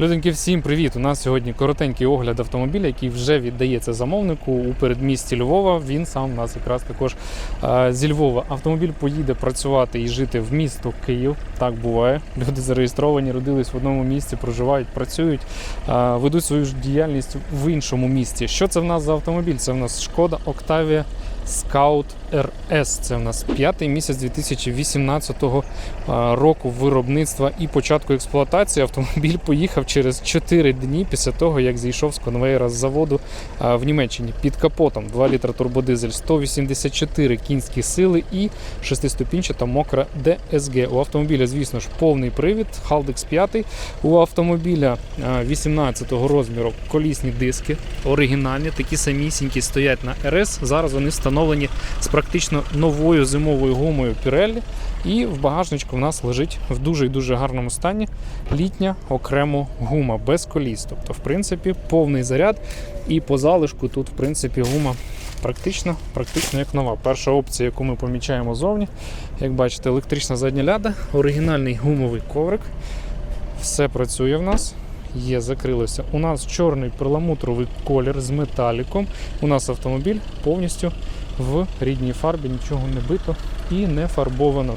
Люденьки, всім привіт! У нас сьогодні коротенький огляд автомобіля, який вже віддається замовнику у передмісті Львова. Він сам у нас якраз також зі Львова. Автомобіль поїде працювати і жити в місто Київ. Так буває. Люди зареєстровані, родились в одному місці, проживають, працюють, ведуть свою ж діяльність в іншому місті. Що це в нас за автомобіль? Це в нас Шкода Octavia Scout RS. Це в нас п'ятий місяць 2018 е, року виробництва і початку експлуатації. Автомобіль поїхав через 4 дні після того, як зійшов з конвейера з заводу в Німеччині під капотом 2 літра турбодизель, 184 кінські сили і 6-ступінчата мокра DSG. У автомобіля, звісно ж, повний привід, Haldex 5. У автомобіля 18-го розміру колісні диски, оригінальні, такі самісінькі стоять на РС. Зараз вони встановлені з практично новою зимовою гумою Pirelli. І в багажничку в нас лежить в дуже і дуже гарному стані літня окремо гума без коліс. Тобто, в принципі, повний заряд. І по залишку тут, в принципі, гума практично, практично як нова. Перша опція, яку ми помічаємо зовні, як бачите, електрична задня ляда, оригінальний гумовий коврик. Все працює в нас. Є, закрилося. У нас чорний перламутровий колір з металіком. У нас автомобіль повністю в рідній фарбі, нічого не бито і не фарбовано.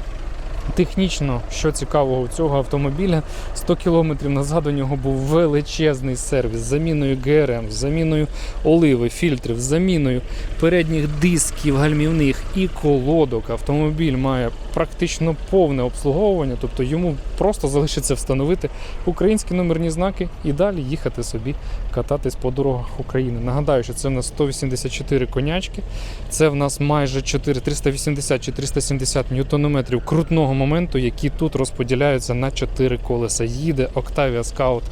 Технічно, що цікавого у цього автомобіля, 100 км назад у нього був величезний сервіс з заміною ГРМ, з заміною оливи, фільтрів, з заміною передніх дисків гальмівних і колодок. Автомобіль має практично повне обслуговування, тобто йому просто залишиться встановити українські номерні знаки і далі їхати собі кататись по дорогах України. Нагадаю, що це в нас 184 конячки, це в нас майже 4, 380 чи 370 ньютонометрів крутного моменту, які тут розподіляються на 4 колеса. Їде Octavia Scout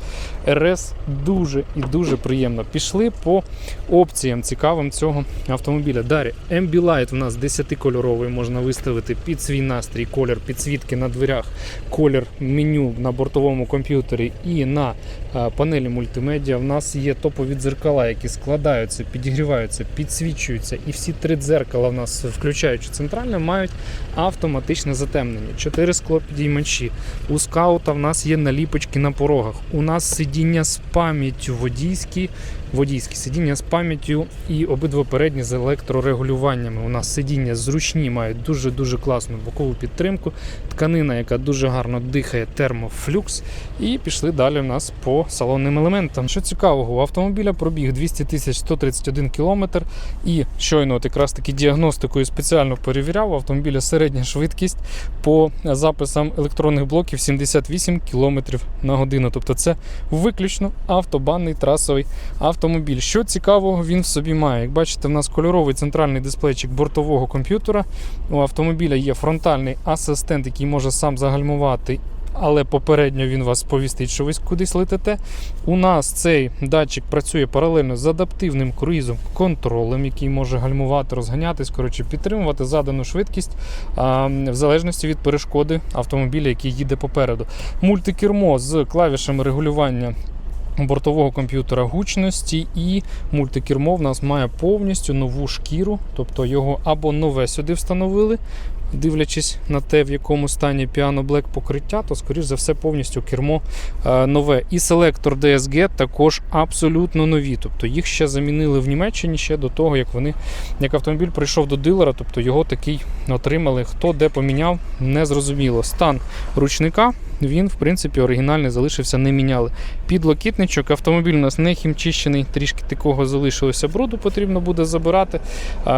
RS дуже і дуже приємно. Пішли по опціям цікавим цього автомобіля. Далі Ambilight у нас 10-кольоровий, можна виставити під свій настрій, колір підсвітки на дверях, колір меню на бортовому комп'ютері і на е, панелі мультимедіа. В нас є топові дзеркала, які складаються, підігріваються, підсвічуються. І всі три дзеркала в нас, включаючи центральне, мають автоматичне затемнення. Чотири склопідіймачі. У скаута в нас є наліпочки на порогах. У нас сидіння з пам'яттю водійські, водійські сидіння з пам'яттю і обидва передні з електрорегулюваннями. У нас сидіння зручні, мають дуже дуже класну бокову підтримку. Тканина, яка дуже гарно дихає, термофлюкс. І пішли далі в нас по салонним елементам. Що цікавого, у автомобіля пробіг 200 тисяч 131 кілометр. І щойно от якраз таки діагностикою спеціально перевіряв у автомобіля середня швидкість по записам електронних блоків 78 км на годину. Тобто це виключно автобанний трасовий автомобіль. Що цікавого він в собі має? Як бачите, в нас кольоровий центральний дисплейчик бортового комп'ютера. У автомобіля є фронтальний асистент, який може сам загальмувати. Але попередньо він вас сповістить, що ви кудись летите. У нас цей датчик працює паралельно з адаптивним круїзом контролем, який може гальмувати, розганятись, коротше, підтримувати задану швидкість а, в залежності від перешкоди автомобіля, який їде попереду. Мультикермо з клавішами регулювання бортового комп'ютера гучності і мультикермо в нас має повністю нову шкіру, тобто його або нове сюди встановили, дивлячись на те, в якому стані Piano Black покриття, то, скоріш за все, повністю кермо е, нове. І селектор DSG також абсолютно нові. Тобто їх ще замінили в Німеччині ще до того, як вони, як автомобіль прийшов до дилера, тобто його такий отримали. Хто де поміняв, не зрозуміло. Стан ручника. Він, в принципі, оригінальний залишився, не міняли. Підлокітничок, автомобіль у нас не хімчищений, трішки такого залишилося бруду, потрібно буде забирати.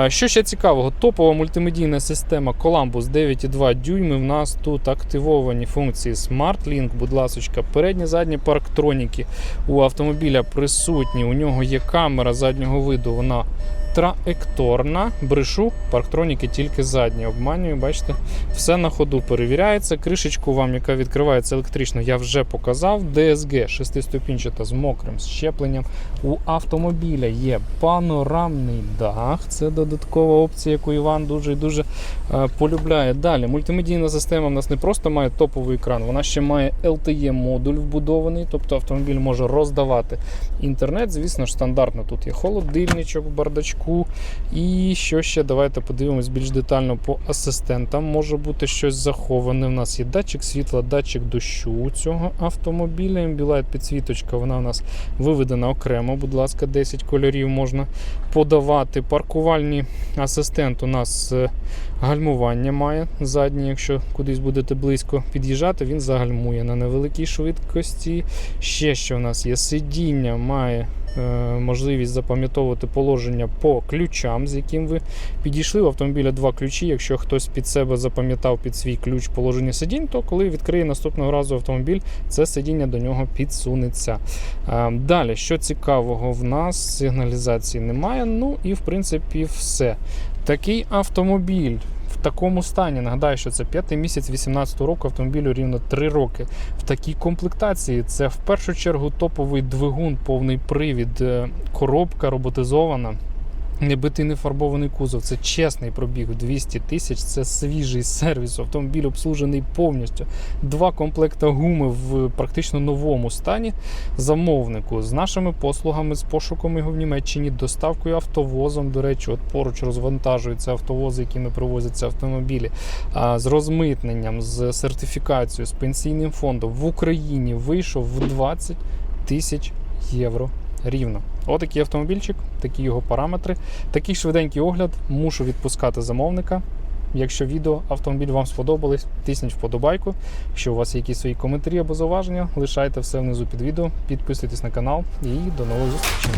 Що ще цікавого, топова мультимедійна система Columbus 9,2 дюйми. В нас тут активовані функції Smart Link, будь ласочка, передні задні парктроніки у автомобіля присутні. У нього є камера заднього виду, вона траекторна. Брешу, парктроніки тільки задні. Обманюю, бачите, все на ходу перевіряється. Кришечку вам, яка відкривається електрично, я вже показав. DSG 6-ступінчата з мокрим щепленням. У автомобіля є панорамний дах. Це додаткова опція, яку Іван дуже і дуже е, полюбляє. Далі, мультимедійна система в нас не просто має топовий екран, вона ще має LTE-модуль вбудований, тобто автомобіль може роздавати інтернет. Звісно ж, стандартно тут є холодильничок в бардачку. Замовнику. І що ще? Давайте подивимось більш детально по асистентам. Може бути щось заховане. У нас є датчик світла, датчик дощу у цього автомобіля. Ambilight підсвіточка, вона у нас виведена окремо. Будь ласка, 10 кольорів можна подавати. Паркувальний асистент у нас е, гальмування має заднє, якщо кудись будете близько під'їжджати, він загальмує на невеликій швидкості. Ще що у нас є сидіння, має можливість запам'ятовувати положення по ключам, з яким ви підійшли. В автомобіля два ключі. Якщо хтось під себе запам'ятав під свій ключ положення сидінь, то коли відкриє наступного разу автомобіль, це сидіння до нього підсунеться. Е, Далі, що цікавого, в нас сигналізації немає. Ну і в принципі все. Такий автомобіль. В такому стані нагадаю, що це п'ятий місяць 18 року автомобілю рівно 3 роки. В такій комплектації це в першу чергу топовий двигун, повний привід, е, коробка роботизована. Небитий не фарбований кузов, це чесний пробіг 200 тисяч, це свіжий сервіс. Автомобіль обслужений повністю. Два комплекта гуми в практично новому стані замовнику з нашими послугами, з пошуком його в Німеччині, доставкою автовозом. До речі, от поруч розвантажуються автовози, якими привозяться автомобілі, а, з розмитненням, з сертифікацією, з пенсійним фондом в Україні вийшов в 20 тисяч євро рівно. Отакий автомобільчик, такі його параметри. Такий швиденький огляд. Мушу відпускати замовника. Якщо відео автомобіль вам сподобались, тисніть вподобайку. Якщо у вас є якісь свої коментарі або зауваження, лишайте все внизу під відео, підписуйтесь на канал і до нових зустрічей.